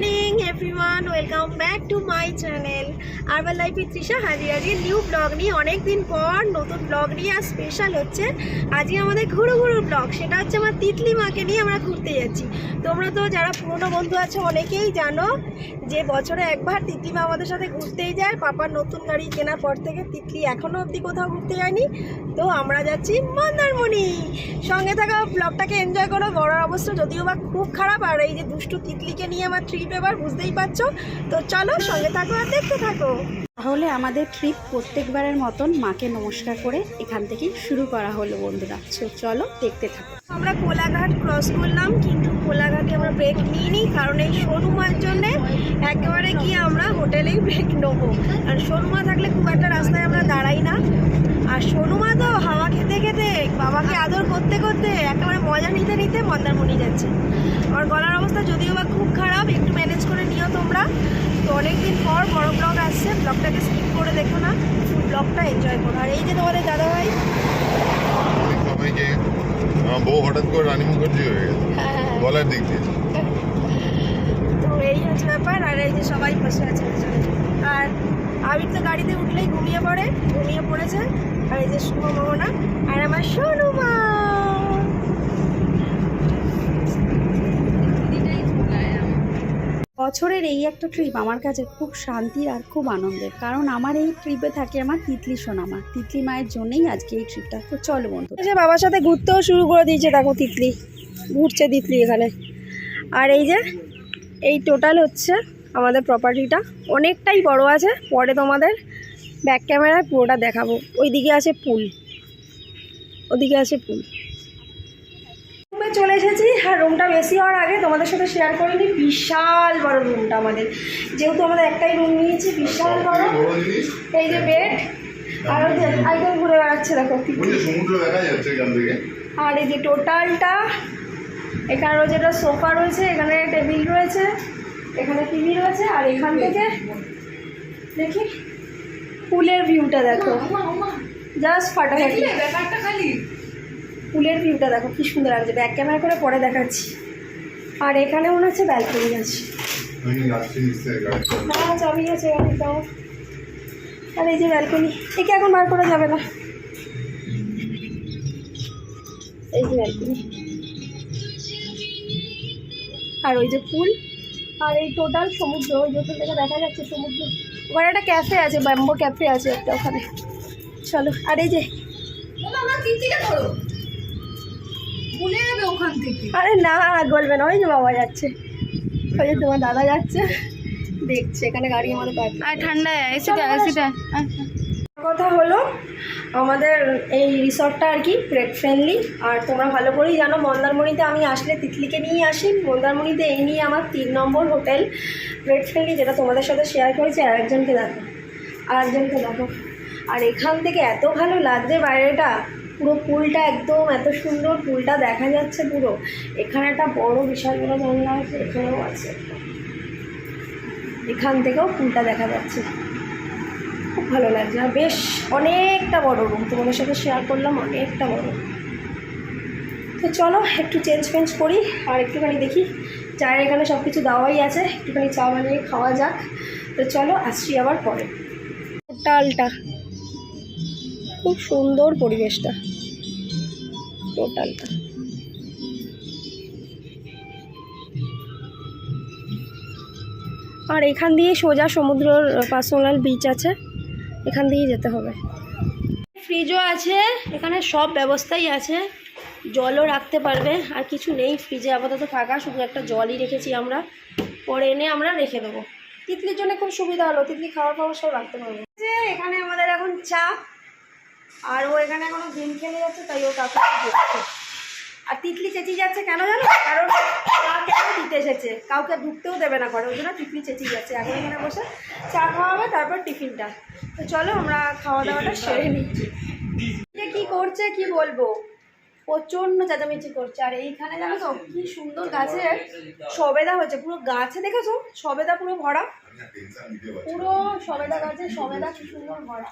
Morning everyone welcome back to my channel urban লাইফে তৃষা হাজির আজকে নিউ ব্লগ নিয়ে অনেক দিন পর নতুন ব্লগ নিয়ে আর স্পেশাল হচ্ছে। আজকে আমাদের ঘুরু ঘুরু ব্লগ সেটা হচ্ছে আমার তিতলি মাকে নিয়ে আমরা ঘুরতে যাচ্ছি। তোমরা তো যারা পুরনো বন্ধু আছো, অনেকেই জানো যে বছরে একবার তিতলি মা আমাদের সাথে ঘুরতেই যায়। পাপার নতুন গাড়ি কেনার পর থেকে তিতলি এখনও অবধি কোথাও ঘুরতে যায়নি। তো আমরা যাচ্ছি মন্দারমণি। সঙ্গে থাকা ব্লগটাকে এনজয় করো গড়ার অবস্থা, যদিও বা খুব খারাপ। আর এই যে দুষ্টু তিতলিকে নিয়ে আমার ট্রিপ এবার বুঝতেই পারছ? তো চলো সঙ্গে থাকো আর দেখতে থাকো। তাহলে আমাদের ট্রিপ প্রত্যেকবারের মতন মাকে নমস্কার করে এখান থেকেই শুরু করা হলো বন্ধুরা। চলো দেখতে থাকো। আমরা কোলাঘাট ক্রস করলাম, কিন্তু কোলাঘাটে আমরা ব্রেক নিইনি, কারণ এই শোরুমার জন্য একেবারে গিয়ে আমরা হোটেলেই ব্রেক নেব। আর শোরুমা থাকলে খুব একটা রাস্তায় আমরা দাঁড়াই না। আর সোনুমা তো হাওয়া খেতে বাবাকে আদর করতে করতে একেবারে মজা নিতে নিতে মন্দারমণি যাচ্ছে। আমার গলার অবস্থা যদিও বা খুব খারাপ একটু ম্যানেজ করে নিও তোমরা। তো অনেকদিন পর বড় ব্লগ আসছে ব্লগটাকে স্কিপ করে দেখো না ব্লগটা এনজয় করো। আর এই যে তোমাদের বউ হঠাৎ করে রানী মুখার্জি হয়ে গেছে। গলার দিক দিয়ে। তো এই হচ্ছে ব্যাপার আর এই যে সবাই বসে আছে। আর আবির তো গাড়িতে উঠলেই ঘুমিয়ে পড়ে ঘুমিয়ে পড়েছে। আর এই যে শুভ মোহনা আর আমার সোনু মা। বছরের এই একটা ট্রিপ আমার কাছে খুব শান্তির আর খুব আনন্দের। কারণ আমার এই ট্রিপে থাকে আমার তিতলি সোনামা তিতলি মায়ের জন্যই আজকে এই ট্রিপটা তো চলো বন্ধু। যে বাবার সাথে ঘুরতেও শুরু করে দিয়েছে দেখো তিতলি। ঘুরছে তিতলি এখানে। আর এই যে, এই টোটাল হচ্ছে আমাদের প্রপার্টিটা অনেকটাই বড় আছে, পরে তোমাদের ব্যাক ক্যামেরায় পুরোটা দেখাবো। ওইদিকে আছে পুল। ওদিকে আছে পুল। রুমে চলে এসেছি। আর রুমটা বেশি হওয়ার আগে তোমাদের সাথে শেয়ার করে নিই। বিশাল বড় রুমটা আমাদের। যেহেতু আমাদের একটাই রুম নিয়েছি বিশাল বড়। এই যে বেড আর ওই যে একদম ঘুরে বেড়াচ্ছে দেখো আর এই যে টোটালটা এখানে রয়েছে একটা সোফা রয়েছে এখানে টেবিল রয়েছে এখানে টিভি রয়েছে আর এখান থেকে দেখি। পুলের ভিউটা দেখো। জাস্ট ফাটাফাটি পুলের ভিউটা দেখো কি সুন্দর লাগছে। ব্যাক ক্যামেরা করে পরে দেখাচ্ছি। আর এখানে মনে হচ্ছে ব্যালকনি আছে। হ্যাঁ চাবি আছে আর এই যে ব্যালকনি একে এখন বার করা যাবে না? এই যে ব্যালকনি আর ওই যে ফুল। আর এই টোটাল সমুদ্র ওই থেকে দেখা যাচ্ছে সমুদ্র। ওখানে একটা ক্যাফে আছে ব্যাম্বো ক্যাফে আছে একটা ওখানে। চলো আরে এই যে। আরে না বলবে না ওই যে বাবা যাচ্ছে। ওই যে তোমার দাদা যাচ্ছে। দেখছে এখানে গাড়ি আমাদের আর ঠান্ডা এসিটা এসিটা কথা হলো, আমাদের এই রিসর্টটা আর কি পেট ফ্রেন্ডলি আর তোমরা ভালো করেই জানো, মন্দারমণিতে আমি আসলে তিতলিকে নিয়েই আসি। মন্দারমণিতে এই নিয়ে আমার তিন নম্বর হোটেল পেট ফ্রেন্ডলি যেটা তোমাদের সাথে শেয়ার করেছি, আর একজনকে দেখো, আর একজনকে দেখো। আর এখান থেকে এত ভালো লাগছে বাইরেটা, পুরো পুলটা একদম এত সুন্দর, পুলটা দেখা যাচ্ছে পুরো। এখানে একটা বড় বিশাল বড় জানলা আছে, এখানেও আছে। এখান থেকেও পুলটা দেখা যাচ্ছে। খুব ভালো লাগছে। আর বেশ অনেকটা বড় রুম তোমাদের সাথে শেয়ার করলাম অনেকটা বড় তো চলো, একটু চেঞ্জ ফেঞ্জ করি, আর একটুখানি দেখি। চায়ের এখানে সব কিছু দেওয়াই আছে, একটুখানি চা বানিয়ে খাওয়া যাক। তো চলো, আসছি আবার পরে। টোটালটা। খুব সুন্দর পরিবেশটা। টোটালটা। আর এখান দিয়ে সোজা সমুদ্রর পার্সোনাল বিচ আছে। এখান দিয়েই যেতে হবে। ফ্রিজও আছে, এখানে সব ব্যবস্থাই আছে। জলও রাখতে পারবে, আর কিছু নেই ফ্রিজে আপাতত ফাঁকা, শুধু একটা জলই রেখেছি আমরা। পরে এনে আমরা রেখে দেবো। তিতলির জন্য খুব সুবিধা হলো, তিতলি খাওয়ার খাওয়ার সব রাখতে পারবে। যে এখানে আমাদের এখন চা, আর ও এখানে এখনও গেম খেলে যাচ্ছে, তাই ও কাকু আর তিতলি চেঁচিয়ে যাচ্ছে কেন জানো? কারণ দিতে এসেছে। কাউকে ঢুকতেও দেবে না ঘরে, ওই জন্য তিতলি চেঁচিয়ে যাচ্ছে এখন এখানে বসে চা খাওয়া হবে, তারপর টিফিনটা। তো চলো আমরা খাওয়া দাওয়াটা সেরে যে কি করছে, কি বলব? প্রচণ্ড চেঁচামেচি করছে। আর এইখানে জানো তো, কি সুন্দর গাছের সবেদা হয়েছে। পুরো গাছে দেখেছ? সবেদা পুরো ভরা। পুরো সবেদা গাছে সবেদা কি সুন্দর ভরা।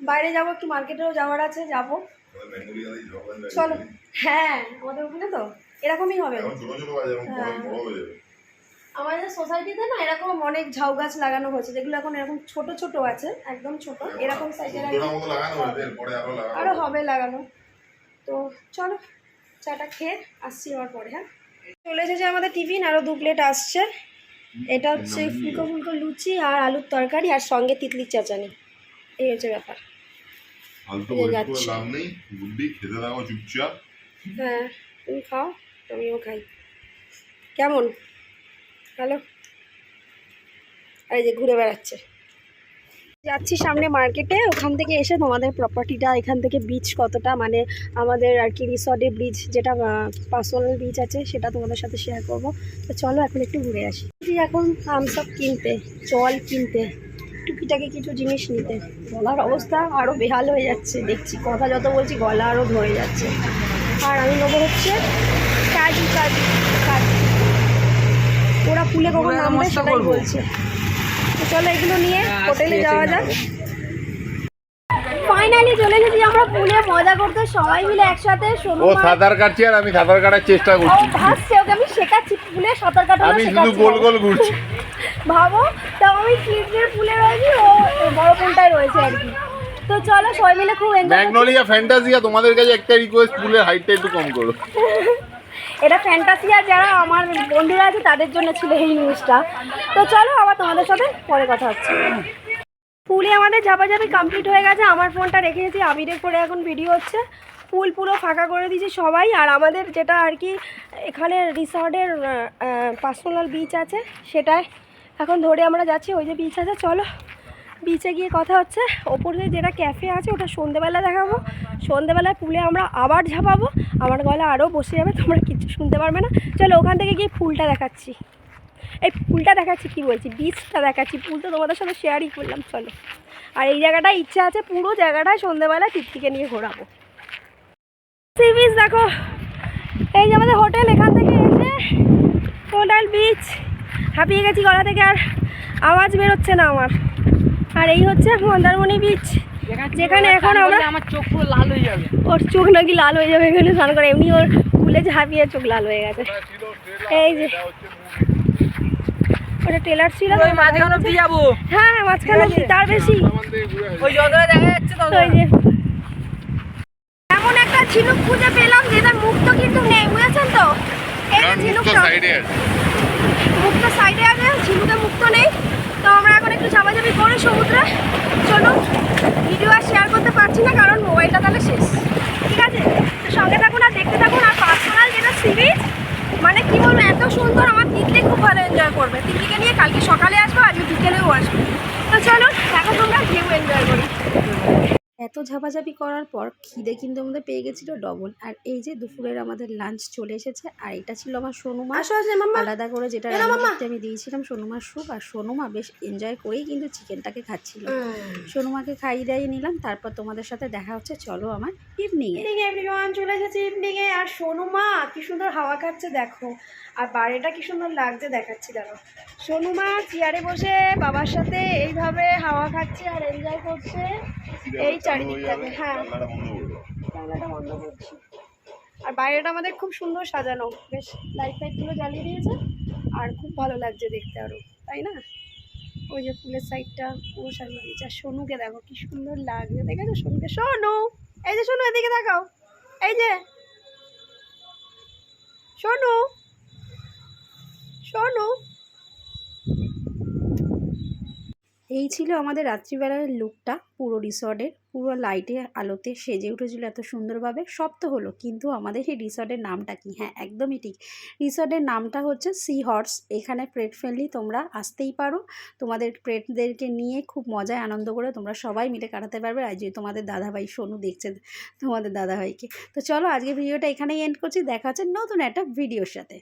বাইরে যাব, একটু মার্কেটেও যাওয়ার আছে, যাব। চলো। হ্যাঁ আমাদের ওখানে তো? এরকমই হবে। হ্যাঁ। হয়ে আমাদের সোসাইটিতে না এরকম অনেক ঝাউ গাছ লাগানো হয়েছে যেগুলো এখন এরকম ছোট ছোট আছে একদম ছোট। এরকম সাইজের আরও হবে। লাগানো। তো চলো চাটা খেয়ে আসছি আমার পরে হ্যাঁ? চলে এসেছে আমাদের টিফিন আরও দু প্লেট আসছে। এটা হচ্ছে ফুলকো ফুলকো লুচি আর আলুর তরকারি আর সঙ্গে তিতলির চাচানি এই হচ্ছে ব্যাপার। হ্যাঁ তুমি খাও। আমিও খাই। কেমন? হ্যালো আর এই যে ঘুরে বেড়াচ্ছে। যাচ্ছি সামনে মার্কেটে, ওখান থেকে এসে তোমাদের প্রপার্টিটা এখান থেকে বিচ কতটা মানে আমাদের আর কি রিসর্টে ব্রিজ যেটা পার্সোনাল বিচ আছে, সেটা তোমাদের সাথে শেয়ার করব। তো চলো এখন একটু ঘুরে আসি। এখন থামস কিনতে, জল কিনতে। টুকিটাকি কিছু জিনিস নিতে। গলার অবস্থা আরও বেহাল হয়ে যাচ্ছে দেখছি কথা যত বলছি গলা আরও ধরে যাচ্ছে। আর আমি নেব হচ্ছে কাজু কাজু কাজু। ওরা ফুলে কখন নামবে সেটাই বলছে। তো চলো এগুলো নিয়ে হোটেলে যাওয়া যাক। ফাইনালি চলে এসেছি আমরা পুলে মজা করতে সবাই মিলে একসাথে ও সাঁতার কাটছে আর আমি সাঁতার কাটার চেষ্টা করছি। ভাসছে ওকে আমি শেখাচ্ছি পুলে সাঁতার কাটানো আমি শুধু গোল গোল ঘুরছি। ভাবো তাও আমি কিডসের পুলে রয়েছি ও বড় পুলটায় রয়েছে আর কি। তো চলো সবাই মিলে খুব এনজয় ম্যাগনোলিয়া ফ্যান্টাসিয়া তোমাদের কাছে একটা রিকোয়েস্ট পুলের হাইটটা একটু কম করো। এটা ফ্যান্টাসিয়া যারা আমার বন্ধুরা আছে তাদের জন্য ছিল এই নিউজটা তো চলো আবার তোমাদের সাথে পরে কথা হচ্ছে। পুলে আমাদের ঝাপাঝাপি কমপ্লিট হয়ে গেছে। আমার ফোনটা রেখে দিয়েছি, আবিরের করে এখন ভিডিও হচ্ছে। পুল পুরো ফাঁকা করে দিয়েছি সবাই। আর আমাদের যেটা আর কি, এখানে রিসর্টের পার্সোনাল বিচ আছে, সেটাই। এখন ধরে আমরা যাচ্ছি, ওই যে বিচ আছে, চলো। বিচে গিয়ে কথা হচ্ছে। ওপরে যেটা ক্যাফে আছে, ওটা সন্ধেবেলা দেখাবো। সন্ধেবেলায় পুলে আমরা আবার ঝাপাবো। আমার গলা আরও বসে যাবে, তোমরা কিচ্ছু শুনতে পারবে না। চলো, ওখান থেকে গিয়ে ফুলটা দেখাচ্ছি। এই ফুলটা দেখাচ্ছি কি বলছি? বীজটা দেখাচ্ছি ফুল তো তোমাদের সাথে শেয়ারই করলাম চলো। আর এই জায়গাটা ইচ্ছা আছে পুরো জায়গাটায় সন্ধেবেলায় তিথিকে নিয়ে ঘোরাবো। সি বিচ দেখো এই যে আমাদের হোটেল এখান থেকে এসে টোটাল বিচ হাঁপিয়ে গেছি গলা থেকে আর আওয়াজ বেরোচ্ছে না আমার। আর এই হচ্ছে মন্দারমণি বিচ যেখানে এখন আমরা আমার চোখ পুরো লাল হয়ে যাবে। ওর চোখ নাকি লাল হয়ে যাবে এখানে স্নান করে এমনি ওর ফুলে ঝাঁপিয়ে চোখ লাল হয়ে গেছে। এই যে ওটা টেলার ছিল ওই মাঝখানে অব্দি যাব। হ্যাঁ হ্যাঁ মাঝখানে তার বেশি। ওই যতটা দেখা যাচ্ছে তত ওই যে। এমন একটা ঝিনুক খুঁজে পেলাম যেটা মুখ তো কিন্তু নেই বুঝেছেন তো? এই যে ঝিনুকটা। সাইডে আছে। মুক্ত সাইডে আছে ঝিনুকে মুক্ত নেই। তো আমরা এখন একটু চাপাচাপি করি সমুদ্রে চলুন। ভিডিও আর শেয়ার করতে পারছি না কারণ মোবাইলটা তাহলে শেষ। ঠিক আছে? তো সঙ্গে থাকুন আর দেখতে থাকুন আর পার্সোনাল যেটা সিরিজ মানে কি বলব এত সুন্দর আমার তিতলি খুব ভালো এনজয় করবে তিতলিকে নিয়ে কালকে সকালে আসব আজকে বিকেলেও আসব তো চলুন এখন তোমরা ভিউ এনজয় করি এত ঝাপাঝাপি করার পর খিদে কিন্তু আমাদের পেয়ে গেছিল ডবল আর এই যে দুপুরের আমাদের লাঞ্চ চলে এসেছে আর এটা ছিল আমার সোনুমা। আলাদা করে যেটা আমি দিয়েছিলাম সোনুমার স্যুপ আর সোনুমা বেশ এনজয় করেই কিন্তু চিকেনটাকে খাচ্ছিল। সোনুমাকে খাইয়ে দাইয়ে নিলাম তারপর তোমাদের সাথে দেখা হচ্ছে চলো আমার ইভিনিংয়ে ইভিনিং এভরিওয়ান চলে এসেছে ইভিনিং এ আর সোনু মা কি সুন্দর হাওয়া খাচ্ছে দেখো। আর বাইরেটা কি সুন্দর লাগছে দেখাচ্ছি দেখো সোনু মা চেয়ারে বসে বাবার সাথে এইভাবে হাওয়া খাচ্ছে আর এনজয় করছে। এই হ্যাঁ। জানলাটা বন্ধ করছি। আর বাইরেটা আমাদের খুব সুন্দর সাজানো। বেশ লাইট ফাইটগুলো জ্বালিয়ে দিয়েছে। আর খুব ভালো লাগছে দেখতে আরও তাই না? ওই যে ফুলের সাইডটা পুরো সাজিয়ে দিয়েছে আর সোনুকে দেখো কি সুন্দর লাগছে। দেখেছ সোনুকে? সোনু! এই যে সোনু এদিকে দেখাও এই যে! সোনু! সোনু! এই ছিল আমাদের রাত্রিবেলার লুকটা, পুরো রিসর্টের, পুরো লাইটে আলোতে সেজে উঠেছিল এত সুন্দরভাবে। সব তো হলো, কিন্তু আমাদের এই রিসর্টের নামটা কি? হ্যাঁ একদমই ঠিক। রিসর্টের নামটা হচ্ছে সি হর্স এখানে প্রেট ফ্রেন্ডলি তোমরা আসতেই পারো। তোমাদের প্রেটদেরকে নিয়ে খুব মজায় আনন্দ করে তোমরা সবাই মিলে কাটাতে পারবে। আর যে তোমাদের দাদাভাই সোনু দেখছে তোমাদের দাদাভাইকে। তো চলো আজকে ভিডিওটা এখানেই এন্ড করছি। দেখা হচ্ছে নতুন একটা ভিডিওর সাথে।